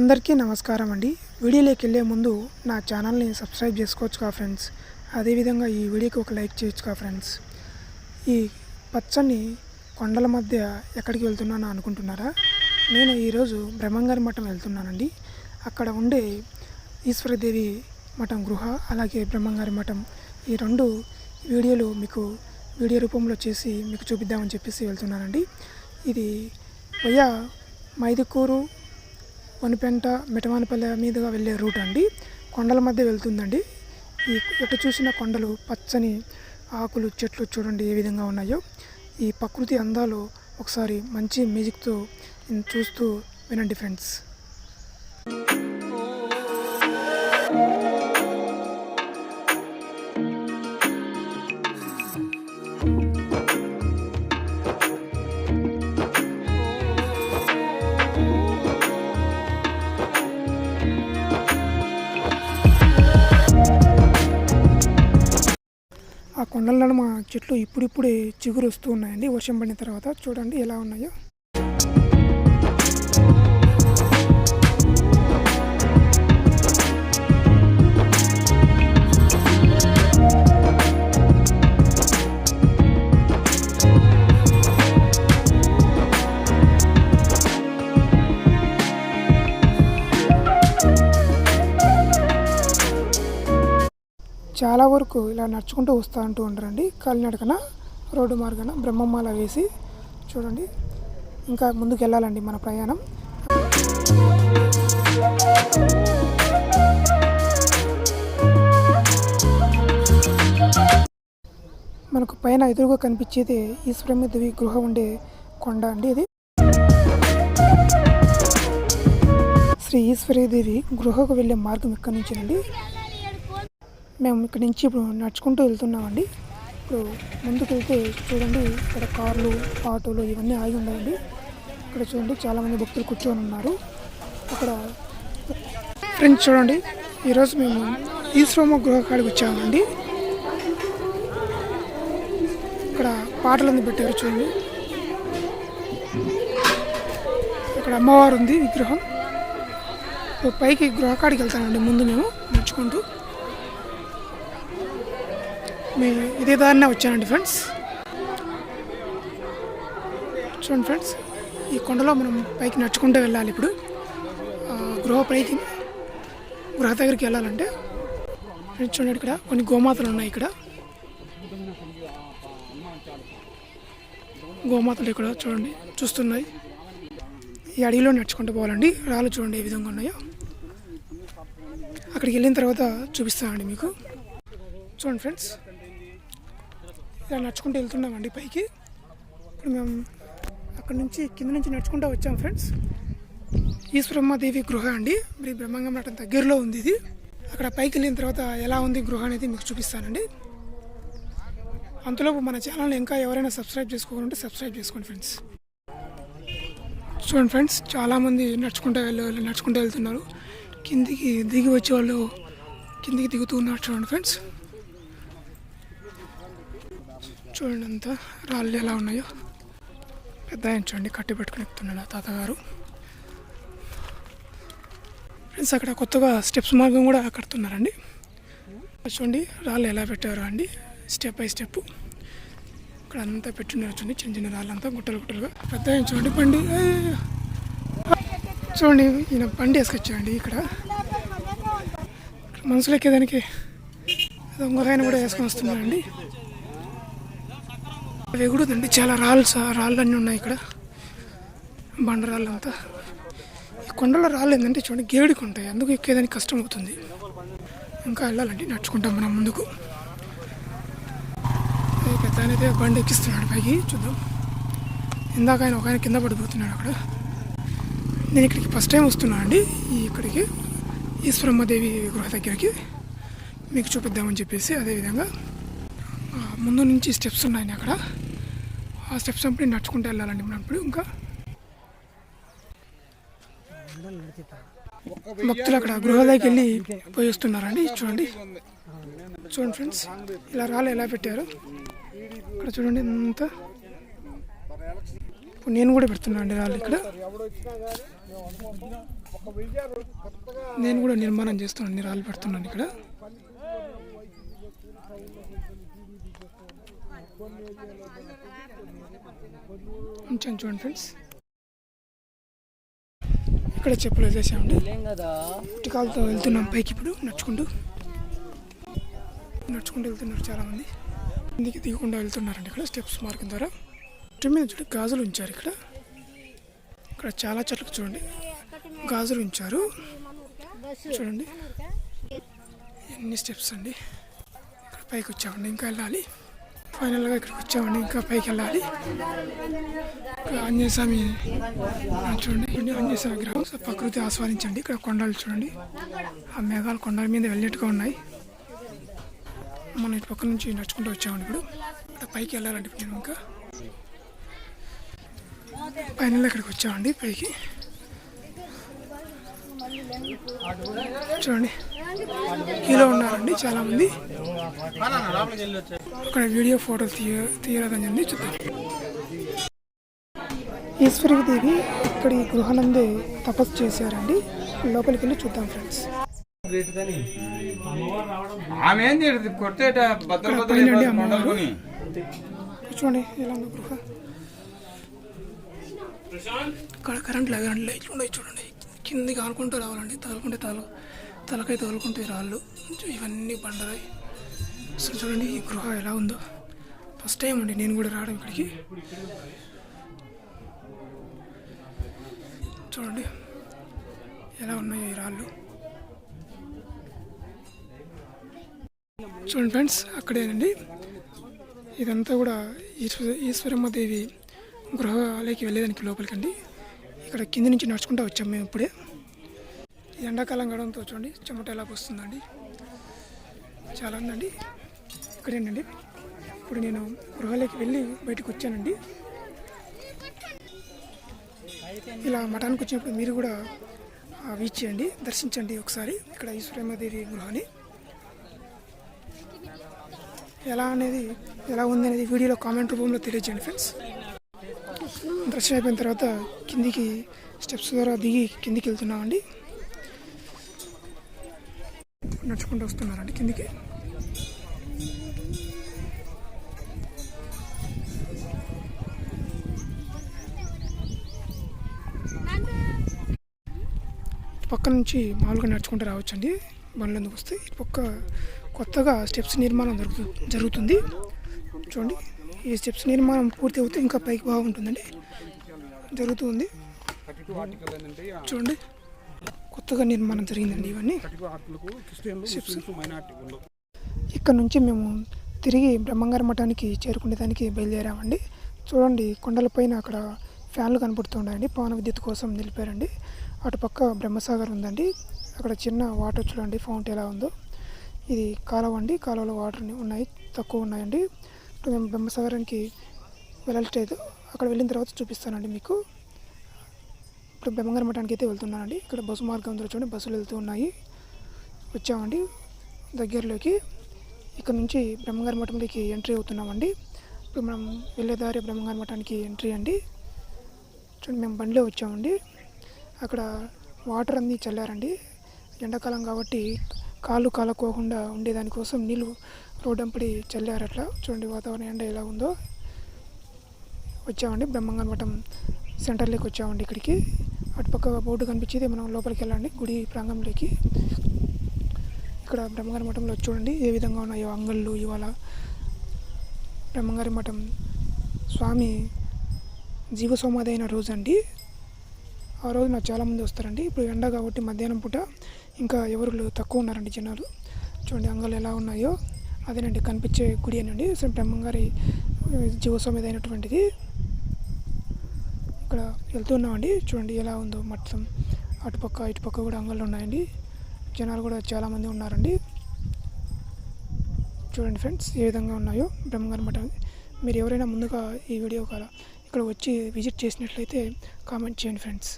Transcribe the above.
అందరికీ నమస్కారం అండి. వీడియోలోకి వెళ్ళే ముందు నా ఛానల్ని సబ్స్క్రైబ్ చేసుకోవచ్చు కా ఫ్రెండ్స్. అదేవిధంగా ఈ వీడియోకి ఒక లైక్ చేయొచ్చు కా ఫ్రెండ్స్. ఈ పచ్చని కొండల మధ్య ఎక్కడికి వెళ్తున్నాను అనుకుంటున్నారా? నేను ఈరోజు బ్రహ్మంగారి మఠం వెళ్తున్నానండి. అక్కడ ఉండే ఈశ్వరదేవి మఠం గృహ అలాగే బ్రహ్మంగారి మఠం ఈ రెండు వీడియోలు మీకు వీడియో రూపంలో చేసి మీకు చూపిద్దామని చెప్పేసి వెళ్తున్నానండి. ఇది వయా మైదుకూరు వనిపెంట మిటమానిపల్లె మీదుగా వెళ్ళే రూట్ అండి. కొండల మధ్య వెళ్తుందండి. ఈ ఎటు చూసిన కొండలు పచ్చని ఆకులు చెట్లు చూడండి ఏ విధంగా ఉన్నాయో. ఈ ప్రకృతి అందాలు ఒకసారి మంచి మ్యూజిక్తో చూస్తూ వినండి ఫ్రెండ్స్. కొండల నడుమ చెట్లు ఇప్పుడిప్పుడే చిగురు వస్తూ ఉన్నాయండి. వర్షం పడిన తర్వాత చూడండి ఎలా ఉన్నాయో. చాలా వరకు ఇలా నడుచుకుంటూ వస్తూ అంటూ ఉంటారండి కాలినడకన రోడ్డు మార్గాన బ్రహ్మమాల వేసి చూడండి. ఇంకా ముందుకు వెళ్ళాలండి మన ప్రయాణం. మనకు పైన ఎదురుగా కనిపించేది ఈశ్వరమిదేవి గృహ ఉండే కొండ అండి ఇది. శ్రీ ఈశ్వరీదేవి గృహకు వెళ్ళే మార్గం ఇక్కడి అండి మేము ఇక్కడి నుంచి ఇప్పుడు నడుచుకుంటూ వెళ్తున్నామండి. ఇప్పుడు ముందుకు వెళ్తే చూడండి ఇక్కడ కార్లు ఆటోలు ఇవన్నీ ఆగి ఉన్నాయండి. ఇక్కడ చూడండి చాలామంది భక్తులు కూర్చొని ఉన్నారు. అక్కడ ఫ్రెండ్స్ చూడండి ఈరోజు మేము ఈశ్వరమ్మ గృహకాడికి వచ్చామండి. ఇక్కడ పాటలన్నీ పెట్టారు చూడండి. ఇక్కడ అమ్మవారు ఉంది విగ్రహం పైకి గృహకాడికి వెళ్తానండి ముందు మేము నడుచుకుంటూ. మేము ఇదే దారినే వచ్చానండి ఫ్రెండ్స్. చూడండి ఫ్రెండ్స్ ఈ కొండలో మనం పైకి నడుచుకుంటూ వెళ్ళాలి ఇప్పుడు. గృహ పైకి గృహ దగ్గరికి వెళ్ళాలంటే. ఫ్రెండ్స్ చూడండి ఇక్కడ కొన్ని గోమాతలు ఉన్నాయి ఇక్కడ. గోమాతలు ఇక్కడ చూడండి చూస్తున్నాయి. ఈ అడవిలో నడుచుకుంటూ పోవాలండి. రాళ్ళు చూడండి ఏ విధంగా ఉన్నాయో. అక్కడికి వెళ్ళిన తర్వాత చూపిస్తానండి మీకు. చూడండి ఫ్రెండ్స్ ఇలా నడుచుకుంటూ వెళ్తున్నామండి పైకి. ఇప్పుడు మేము అక్కడ నుంచి కింద నుంచి నడుచుకుంటూ వచ్చాం ఫ్రెండ్స్. ఈశ్వరమ్మదేవి గృహ అండి. మరి బ్రహ్మంగం నటం దగ్గరలో ఉంది ఇది. అక్కడ పైకి వెళ్ళిన తర్వాత ఎలా ఉంది గృహ అనేది మీకు చూపిస్తానండి. అంతలోపు మన ఛానల్ ఇంకా ఎవరైనా సబ్స్క్రైబ్ చేసుకోవాలంటే సబ్స్క్రైబ్ చేసుకోండి ఫ్రెండ్స్. చూడండి ఫ్రెండ్స్ చాలామంది నడుచుకుంటూ వెళ్ళే వాళ్ళు నడుచుకుంటూ వెళ్తున్నారు. కిందికి దిగి వచ్చే వాళ్ళు కిందికి దిగుతూ ఉన్నారు చూడండి ఫ్రెండ్స్. చూడండి అంతా రాళ్ళు ఎలా ఉన్నాయో. పెద్ద ఆయన చూడండి కట్టి పెట్టుకుని ఎక్కుతున్నాడు ఆ తాతగారు. ఫ్రెండ్స్ అక్కడ కొత్తగా స్టెప్స్ మార్గం కూడా కడుతున్నారండి. చూడండి రాళ్ళు ఎలా పెట్టారు అండి. స్టెప్ బై స్టెప్ ఇక్కడ అంతా పెట్టున్నారు చూడండి చిన్న చిన్న రాళ్ళంతా గుట్టలు గుట్టలుగా. పెద్ద ఆయన చూడండి బండి. చూడండి ఈయన బండి వేసుకొచ్చాడండి ఇక్కడ. మనసులు ఎక్కేదానికి దొంగ ఆయన కూడా వేసుకొని వస్తున్నారండి ఎగుడుదండి చాలా రాళ్ళు రాళ్ళు అన్నీ ఉన్నాయి ఇక్కడ. బండరాళ్ళు అంతా ఈ కొండల రాళ్ళు ఏంటంటే చూడండి గేడికి ఉంటాయి. అందుకు ఎక్కేదానికి కష్టం అవుతుంది. ఇంకా వెళ్ళాలండి నడుచుకుంటాం మనం ముందుకు. పెద్ద అయితే బండి ఎక్కిస్తున్నాడు పైకి చూద్దాం. ఇందాక ఆయన ఒక ఆయన కింద పడిపోతున్నాడు అక్కడ. నేను ఇక్కడికి ఫస్ట్ టైం వస్తున్నాను అండి ఈ ఇక్కడికి. ఈశ్వరమ్మదేవి గృహ దగ్గరికి. మీకు చూపిద్దామని చెప్పేసి అదేవిధంగా ముందు నుంచి స్టెప్స్ ఉన్నాయి అక్కడ. ఆ స్టెప్స్ అప్పుడు నడుచుకుంటూ వెళ్ళాలండి మనం ఇప్పుడు ఇంకా. భక్తులు అక్కడ గృహాలకి వెళ్ళి పోయిస్తున్నారండి చూడండి. చూడండి ఫ్రెండ్స్ ఇలా రాళ్ళు ఎలా పెట్టారు? ఇక్కడ చూడండి అంతా. నేను కూడా పెడుతున్నాను అండి రాళ్ళు ఇక్కడ. నేను కూడా నిర్మాణం చేస్తున్నాను రాళ్ళు పెడుతున్నాను ఇక్కడ. ఉంచండి చూడండి ఫ్రెండ్స్. ఇక్కడ చెప్పులు వేసేసామండి. పుట్టికాలతో వెళ్తున్నాం పైకి ఇప్పుడు నడుచుకుంటూ. నడుచుకుంటూ వెళ్తున్నారు చాలామంది. ఇందుకు దిగకుండా వెళ్తున్నారండి ఇక్కడ స్టెప్స్ మార్గం ద్వారా. చెట్టు మీద చూడండి గాజులు ఉంచారు ఇక్కడ. ఇక్కడ చాలా చెట్లకు చూడండి. గాజులు ఉంచారు. చూడండి. ఎన్ని స్టెప్స్ అండి. ఇక్కడ పైకి వచ్చామండి ఇంకా వెళ్ళాలి. ఫైనల్గా ఇక్కడికి వచ్చామండి. ఇంకా పైకి వెళ్ళాలి. ఇక్కడ ఆంజనేయ స్వామి చూడండి. చూడండి ఆంజనేయ స్వామి విగ్రహం. సో ప్రకృతి ఆస్వాదించండి. ఇక్కడ కొండలు చూడండి. ఆ మేఘాలు కొండల మీద వెళ్ళినట్టుగా ఉన్నాయి. మనం ఇటు పక్క నుంచి నడుచుకుంటూ వచ్చామండి ఇప్పుడు. ఇక్కడ పైకి వెళ్ళాలండి నేను ఇంకా. ఫైనల్ ఇక్కడికి వచ్చామండి పైకి. చూడండి. కీలో ఉన్నారండి చాలా మంది అక్కడ వీడియో ఫోటో తీయ తీయరాదని చెప్పి చూద్దాం ఈశ్వరి దేవి ఇక్కడ ఈ గృహానందే తపస్సు చేశారండి. లోపలికి వెళ్ళి చూద్దాం ఫ్రెండ్స్. ఆమె కొట్టేట. చూడండి ఎలా ఉందో గృహ. ఇక్కడ కరెంట్ లేదు కరెంట్ లైట్లు ఉన్నాయి చూడండి. కిందికి ఆనుకుంటూ రావాలండి తగులుకుంటే తల తలకై తగులుకుంటే రాళ్ళు. ఇవన్నీ బండరాయి. అసలు చూడండి ఈ గృహ ఎలా ఉందో. ఫస్ట్ టైం అండి నేను కూడా రావడం ఇక్కడికి. చూడండి ఎలా ఉన్నాయో ఈ రాళ్ళు. చూడండి ఫ్రెండ్స్ అక్కడేనండి. ఇదంతా కూడా ఈశ్వర ఈశ్వరమ్మ దేవి గృహాలయకి వెళ్ళేదానికి లోపలికి అండి ఇక్కడ కింద నుంచి నడుచుకుంటూ వచ్చాము మేము ఇప్పుడే. ఎండాకాలం గడంతో చూడండి చెమట ఎలా వస్తుందండి చాలా ఉందండి. ఇక్కడేనండి ఇప్పుడు నేను గృహలోకి వెళ్ళి బయటకు వచ్చానండి. ఇలా మఠానికి వచ్చినప్పుడు మీరు కూడా వీచ్ వీచేయండి దర్శించండి ఒకసారి. ఇక్కడ ఈశ్వరమ్మ దేవి గృహాన్ని ఎలా అనేది ఎలా ఉంది అనేది వీడియోలో కామెంట్ రూపంలో తెలియజేయండి ఫ్రెండ్స్. దర్శనం అయిపోయిన తర్వాత కిందికి స్టెప్స్ ద్వారా దిగి కిందికి వెళ్తున్నామండి. నడుచుకుంటూ వస్తున్నారండి కిందికి. పక్క నుంచి మామూలుగా నడుచుకుంటూ రావచ్చండి. బండ్లు ఎందుకు వస్తే ఇటు పక్క కొత్తగా స్టెప్స్ నిర్మాణం జరుగుతు జరుగుతుంది. చూడండి ఈ స్టెప్స్ నిర్మాణం పూర్తి అవుతే ఇంకా పైకి బాగుంటుందండి. జరుగుతుంది చూడండి. కొత్తగా నిర్మాణం జరిగిందండి ఇవన్నీ. ఇక్కడ నుంచి మేము తిరిగి బ్రహ్మంగారి మఠానికి చేరుకునేదానికి బయలుదేరామండి. చూడండి కొండలపైన అక్కడ ఫ్యాన్లు కనపడుతున్నాయండి పవన విద్యుత్ కోసం నిలిపారండి. అటుపక్క బ్రహ్మసాగర్ ఉందండి. అక్కడ చిన్న వాటర్ చూడండి ఫౌంట్ ఎలా ఉందో. ఇది కాలువ అండి. కాలువలో వాటర్ ఉన్నాయి తక్కువ ఉన్నాయండి. మేము బ్రహ్మసాగరానికి వెళ్ళట్లేదు. అక్కడ వెళ్ళిన తర్వాత చూపిస్తానండి మీకు. ఇప్పుడు బ్రహ్మంగారి మఠానికి అయితే వెళ్తున్నానండి. ఇక్కడ బస్సు మార్గం చూడండి. బస్సులు వెళ్తూ ఉన్నాయి. వచ్చామండి. దగ్గరలోకి ఇక్కడ నుంచి బ్రహ్మంగారి మఠంలోకి ఎంట్రీ అవుతున్నామండి. ఇప్పుడు మనం వెళ్ళేదారి బ్రహ్మంగారి మఠానికి ఎంట్రీ అండి. చూడండి మేము బండిలో వచ్చామండి. అక్కడ వాటర్ అన్నీ చల్లారండి. ఎండాకాలం కాబట్టి కాళ్ళు కాలకోకుండా ఉండేదానికోసం నీళ్ళు రోడ్డంపడి చల్లారు అట్లా. చూడండి వాతావరణం ఎండ ఎలా ఉందో. వచ్చామండి. బ్రహ్మంగారి మఠం సెంటర్లోకి వచ్చామండి ఇక్కడికి. అటుపక్క బోర్డు కనిపించేది. మనం లోపలికి వెళ్ళండి. గుడి ప్రాంగంలోకి ఇక్కడ బ్రహ్మగారి మఠంలో చూడండి. ఏ విధంగా ఉన్నాయో అంగళ్ళు ఇవాళ. బ్రహ్మగారి మఠం స్వామి జీవ అయిన రోజు అండి ఆ రోజు నాకు చాలామంది వస్తారండి. ఇప్పుడు ఎండ కాబట్టి మధ్యాహ్నం పూట ఇంకా ఎవరు తక్కువ ఉన్నారండి జనాలు. చూడండి అంగళ్ళు ఎలా ఉన్నాయో. అదేనండి కనిపించే గుడి అనండి. అసలు బ్రహ్మంగారి జీవస్వామిది అయినటువంటిది. ఇక్కడ వెళ్తున్నామండి. చూడండి ఎలా ఉందో మొత్తం అటుపక్క ఇటుపక్క కూడా అంగళ్ళు ఉన్నాయండి. జనాలు కూడా చాలామంది ఉన్నారండి. చూడండి ఫ్రెండ్స్ ఏ విధంగా ఉన్నాయో బ్రహ్మంగారి మఠం. మీరు ఎవరైనా ముందుగా ఈ వీడియో కాల ఇక్కడ వచ్చి విజిట్ చేసినట్లయితే కామెంట్ చేయండి ఫ్రెండ్స్.